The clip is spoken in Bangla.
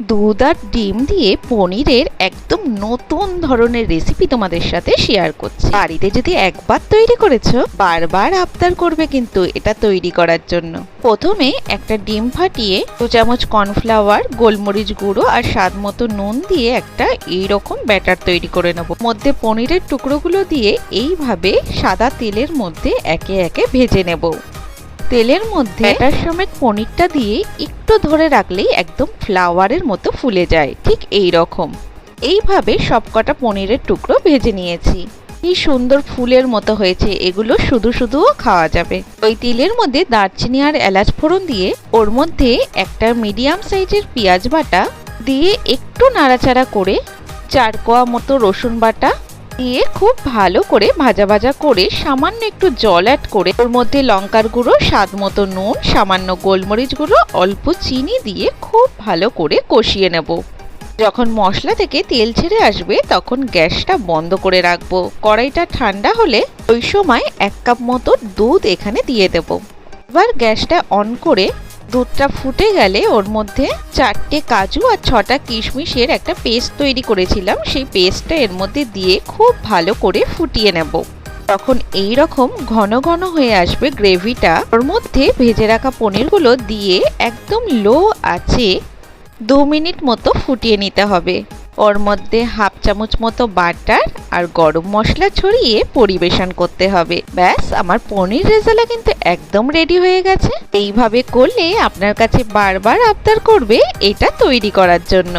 দুধ আর ডিম দিয়ে পনিরের একদম নতুন ধরনের রেসিপি তোমাদের সাথে শেয়ার করছি। বাড়িতে যদি একবার তৈরি করেছ, বারবার আবদার করবে কিন্তু এটা তৈরি করার জন্য। প্রথমে একটা ডিম ফাটিয়ে দু চামচ কর্নফ্লাওয়ার গোলমরিচ গুঁড়ো আর স্বাদ মতো নুন দিয়ে একটা এইরকম ব্যাটার তৈরি করে নেব। মধ্যে পনিরের টুকরোগুলো দিয়ে এইভাবে সাদা তেলের মধ্যে একে একে ভেজে নেব। তেলের মধ্যে ব্যাটার সমেত পনিরটা দিয়ে একটু ধরে রাখলেই একদম ফ্লাওয়ারের মতো ফুলে যায় ঠিক এই রকম। এইভাবে সবকটা পনিরের টুকরো ভেজে নিয়েছি। কি সুন্দর ফুলের মতো হয়েছে এগুলো শুধু শুধুও খাওয়া যাবে। ওই তেলের মধ্যে দারচিনি আর এলাচ ফোড়ন দিয়ে ওর মধ্যে একটা মিডিয়াম সাইজের পেঁয়াজ বাটা দিয়ে একটু নাড়াচাড়া করে চার কোয়া মতো রসুন বাটা দিয়ে খুব ভালো করে ভাজা ভাজা করে সামান্য একটু জল অ্যাড করে, ওর মধ্যে লঙ্কার গুঁড়ো, স্বাদ মতো নুন, সামান্য গোলমরিচ গুঁড়ো, অল্প চিনি দিয়ে খুব ভালো করে কষিয়ে নেব। যখন মশলা থেকে তেল ছেড়ে আসবে, তখন গ্যাসটা বন্ধ করে রাখব। কড়াইটা ঠান্ডা হলে ওই সময় এক কাপ মতো দুধ এখানে দিয়ে দেব। এবার গ্যাসটা অন করে দুধটা ফুটে গেলে ওর মধ্যে চারটে কাজু আর ছটা কিশমিশের একটা পেস্ট তৈরি করেছিলাম। সেই পেস্টটা এর মধ্যে দিয়ে খুব ভালো করে ফুটিয়ে নেব। তখন এই রকম ঘন ঘন হয়ে আসবে গ্রেভিটা। ওর মধ্যে ভেজে রাখা পনিরগুলো দিয়ে একদম লো আছে দু মিনিট মতো ফুটিয়ে নিতে হবে। ওর মধ্যে হাফ চামচ মতো বাটার আর গরম মশলা ছড়িয়ে পরিবেশন করতে হবে। ব্যাস, আমার পনির রেজালা কিন্তু একদম রেডি হয়ে গেছে। এইভাবে করলে আপনার কাছে বারবার আবদার করবে এটা তৈরি করার জন্য।